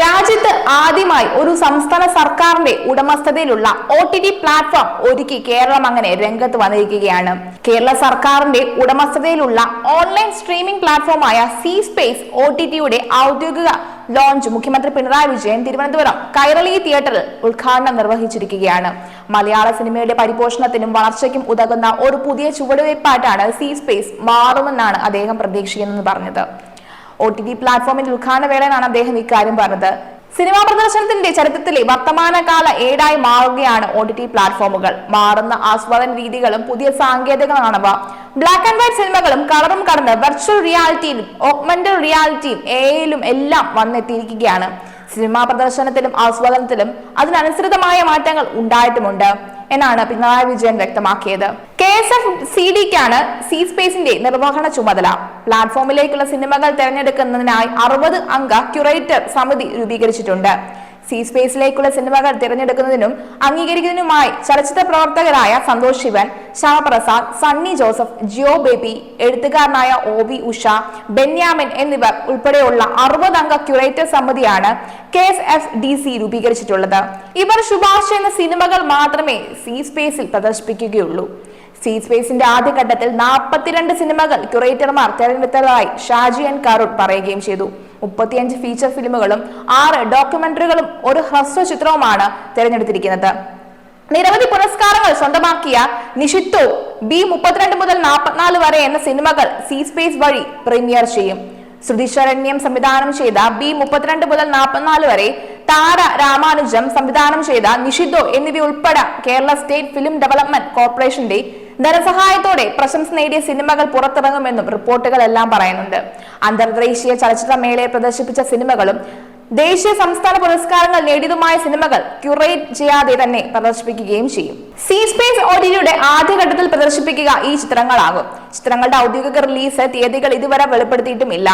രാജ്യത്ത് ആദ്യമായി ഒരു സംസ്ഥാന സർക്കാരിന്റെ ഉടമസ്ഥതയിലുള്ള ഒ ടി ടി പ്ലാറ്റ്ഫോം ഒരുക്കി കേരളം അങ്ങനെ രംഗത്ത് വന്നിരിക്കുകയാണ്. കേരള സർക്കാരിന്റെ ഉടമസ്ഥതയിലുള്ള ഓൺലൈൻ സ്ട്രീമിംഗ് പ്ലാറ്റ്ഫോമായ സി സ്പേസ് ഒ ടി ടിയുടെ ഔദ്യോഗിക ലോഞ്ച് മുഖ്യമന്ത്രി പിണറായി വിജയൻ തിരുവനന്തപുരം കൈരളി തിയേറ്ററിൽ ഉദ്ഘാടനം നിർവഹിച്ചിരിക്കുകയാണ്. മലയാള സിനിമയുടെ പരിപോഷണത്തിനും വളർച്ചയ്ക്കും ഉതകുന്ന ഒരു പുതിയ ചുവടുവയ്പായിട്ടാണ് സി സ്പേസ് മാറുമെന്നാണ് അദ്ദേഹം പ്രതീക്ഷിക്കുന്നതെന്ന് പറഞ്ഞത്. ഒ ടി ടി പ്ലാറ്റ്ഫോമിന്റെ ഉദ്ഘാടന വേളയിലാണ് അദ്ദേഹം ഇക്കാര്യം പറഞ്ഞത്. സിനിമാ പ്രദർശനത്തിന്റെ ചരിത്രത്തിലെ വർത്തമാനകാല ഏടായി മാറുകയാണ് ഒ ടി ടി പ്ലാറ്റ്ഫോമുകൾ മാറുന്ന ആസ്വാദന രീതികളും പുതിയ സാങ്കേതികമാണവ ബ്ലാക്ക് ആൻഡ് വൈറ്റ് സിനിമകളും കളറും കടന്ന് വെർച്വൽ റിയാലിറ്റിയിലും ഓഗ്മെന്റൽ റിയാലിറ്റിയും എയിലും എല്ലാം വന്നെത്തിയിരിക്കുകയാണ്. സിനിമാ പ്രദർശനത്തിലും ആസ്വാദനത്തിലും അതിനനുസൃതമായ മാറ്റങ്ങൾ ഉണ്ടായിട്ടുമുണ്ട്. എന്നാണ് പിണറായി വിജയൻ വ്യക്തമാക്കിയത്. എസ് എഫ് സി ഡിക്കാണ് സി സ്പേസിന്റെ നിർവഹണ ചുമതല. പ്ലാറ്റ്ഫോമിലേക്കുള്ള സിനിമകൾ തിരഞ്ഞെടുക്കുന്നതിനായി അറുപത് അംഗ ക്യൂറേറ്റർ സമിതി രൂപീകരിച്ചിട്ടുണ്ട്. സി സ്പേസിലേക്കുള്ള സിനിമകൾ തിരഞ്ഞെടുക്കുന്നതിനും അംഗീകരിക്കുന്നതിനുമായി ചലച്ചിത്ര പ്രവർത്തകരായ സന്തോഷ് ശിവൻ ശ്യാമപ്രസാദ് സണ്ണി ജോസഫ് ജിയോ ബേബി എഴുത്തുകാരനായ ഒ വി ഉഷ ബെന്യാമിൻ എന്നിവർ ഉൾപ്പെടെയുള്ള അറുപത് അംഗ ക്യൂറേറ്റർ സമിതിയാണ് K S F D C രൂപീകരിച്ചിട്ടുള്ളത്. ഇവർ ശുപാർശ ചെയ്യുന്ന സിനിമകൾ മാത്രമേ സി സ്പേസിൽ പ്രദർശിപ്പിക്കുകയുള്ളൂ. സി സ്പേസിന്റെ ആദ്യഘട്ടത്തിൽ നാൽപ്പത്തിരണ്ട് സിനിമകൾ ക്യൂറേറ്റർമാർ തെരഞ്ഞെടുത്തതായി ഷാജി എൻ കാരൂർ പറയുകയും ചെയ്തു. മുപ്പത്തിയഞ്ച് ഫീച്ചർ ഫിലിമുകളും ആറ് ഡോക്യുമെന്ററികളും ഒരു ഹ്രസ്വ ചിത്രവുമാണ് തിരഞ്ഞെടുത്തിരിക്കുന്നത്. നിരവധി പുരസ്കാരങ്ങൾ സ്വന്തമാക്കിയ നിഷിത്തോ ബി മുപ്പത്തിരണ്ട് മുതൽ നാൽപ്പത്തിനാല് വരെ എന്ന സിനിമകൾ സീ സ്പേസ് വഴി പ്രീമിയർ ചെയ്യും. ശ്രുതിശരണ്യം സംവിധാനം ചെയ്ത ബി മുപ്പത്തിരണ്ട് മുതൽ നാൽപ്പത്തിനാല് വരെ താര രാമാനുജം സംവിധാനം ചെയ്ത നിഷിദ്ധോ എന്നിവയുൾപ്പെടെ കേരള സ്റ്റേറ്റ് ഫിലിം ഡെവലപ്മെന്റ് കോർപ്പറേഷന്റെ ധനസഹായത്തോടെ പ്രശംസ നേടിയ സിനിമകൾ പുറത്തിറങ്ങുമെന്നും റിപ്പോർട്ടുകൾ എല്ലാം പറയുന്നുണ്ട്. അന്തർദേശീയ ചലച്ചിത്ര മേളയെ പ്രദർശിപ്പിച്ച സിനിമകളും ദേശീയ സംസ്ഥാന പുരസ്കാരങ്ങൾ നേടിയതുമായ സിനിമകൾ ക്യൂറേറ്റ് ചെയ്യാതെ തന്നെ പ്രദർശിപ്പിക്കുകയും ചെയ്യും. സീ സ്പേസ് ഓഡിയുടെ ആദ്യഘട്ടത്തിൽ പ്രദർശിപ്പിക്കുക ഈ ചിത്രങ്ങളാകും. ചിത്രങ്ങളുടെ ഔദ്യോഗിക റിലീസ് തീയതികൾ ഇതുവരെ വെളിപ്പെടുത്തിയിട്ടുമില്ല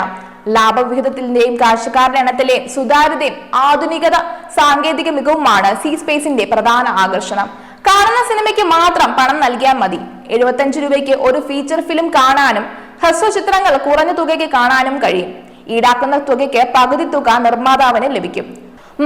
ലാഭവിഹിതത്തിന്റെയും കാഴ്ചക്കാരുടെ എണ്ണത്തിലെയും സുതാര്യതയും ആധുനികത സാങ്കേതിക മികവുമാണ് സീ സ്പേസിന്റെ പ്രധാന ആകർഷണം. കാണുന്ന സിനിമയ്ക്ക് മാത്രം പണം നൽകിയാൽ മതി. എഴുപത്തഞ്ച് രൂപയ്ക്ക് ഒരു ഫീച്ചർ ഫിലിം കാണാനും ഹ്രസ്വ ചിത്രങ്ങൾ കുറഞ്ഞ തുകയ്ക്ക് കാണാനും കഴിയും. ഈടാക്കുന്ന തുകയ്ക്ക് പകുതി തുക നിർമ്മാതാവിന് ലഭിക്കും.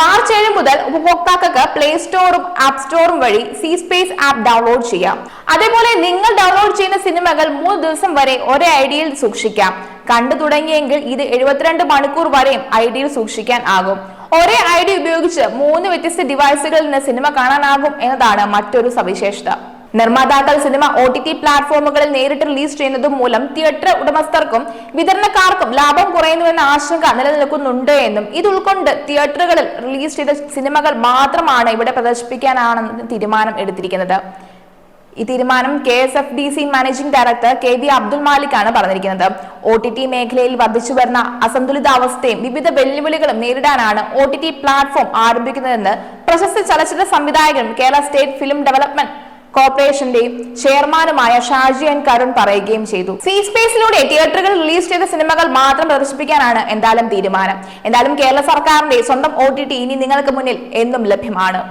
മാർച്ച് ഏഴ് മുതൽ ഉപഭോക്താക്കൾക്ക് പ്ലേ സ്റ്റോറും ആപ്പ് സ്റ്റോറും വഴി സി സ്പേസ് ആപ്പ് ഡൗൺലോഡ് ചെയ്യാം. അതേപോലെ നിങ്ങൾ ഡൗൺലോഡ് ചെയ്യുന്ന സിനിമകൾ മൂന്ന് ദിവസം വരെ ഒരേ ഐഡിയിൽ സൂക്ഷിക്കാം. കണ്ടു തുടങ്ങിയെങ്കിൽ ഇത് എഴുപത്തിരണ്ട് മണിക്കൂർ വരെയും ഐഡിയിൽ സൂക്ഷിക്കാൻ ആകും. ഒരേ ഐ ഡി ഉപയോഗിച്ച് മൂന്ന് വ്യത്യസ്ത ഡിവൈസുകളിൽ നിന്ന് സിനിമ കാണാനാകും എന്നതാണ് മറ്റൊരു സവിശേഷത. നിർമ്മാതാക്കൾ സിനിമ ഒ ടി ടി പ്ലാറ്റ്ഫോമുകളിൽ നേരിട്ട് റിലീസ് ചെയ്യുന്നത് മൂലം തിയേറ്റർ ഉടമസ്ഥർക്കും വിതരണക്കാർക്കും ലാഭം കുറയുന്നുവെന്ന ആശങ്ക നിലനിൽക്കുന്നുണ്ട് എന്നും ഇത് ഉൾക്കൊണ്ട് തിയേറ്ററുകളിൽ റിലീസ് ചെയ്ത സിനിമകൾ മാത്രമാണ് ഇവിടെ പ്രദർശിപ്പിക്കാനാണെന്ന് തീരുമാനം എടുത്തിരിക്കുന്നത്. ഈ തീരുമാനം K S F D C managing director K V Abdul മാലിക്കാണ് പറഞ്ഞിരിക്കുന്നത്. ഒ ടി ടി മേഖലയിൽ വർദ്ധിച്ചു വരുന്ന അസന്തുലിതാവസ്ഥയും വിവിധ വെല്ലുവിളികളും നേരിടാനാണ് ഒ ടി ടി പ്ലാറ്റ്ഫോം ആരംഭിക്കുന്നതെന്ന് പ്രശസ്ത ചലച്ചിത്ര സംവിധായകനും കേരള സ്റ്റേറ്റ് ഫിലിം ഡെവലപ്മെന്റ് കോർപ്പറേഷന്റെ ചെയർമാനുമായ ഷാജി എൻ കരുൺ പറയുകയും ചെയ്തു. സി സ്പേസിലൂടെ തിയേറ്ററുകൾ റിലീസ് ചെയ്ത സിനിമകൾ മാത്രം പ്രദർശിപ്പിക്കാനാണ് എന്തായാലും തീരുമാനം. എന്തായാലും കേരള സർക്കാരിന്റെ സ്വന്തം ഒ ഇനി നിങ്ങൾക്ക് മുന്നിൽ എന്നും ലഭ്യമാണ്.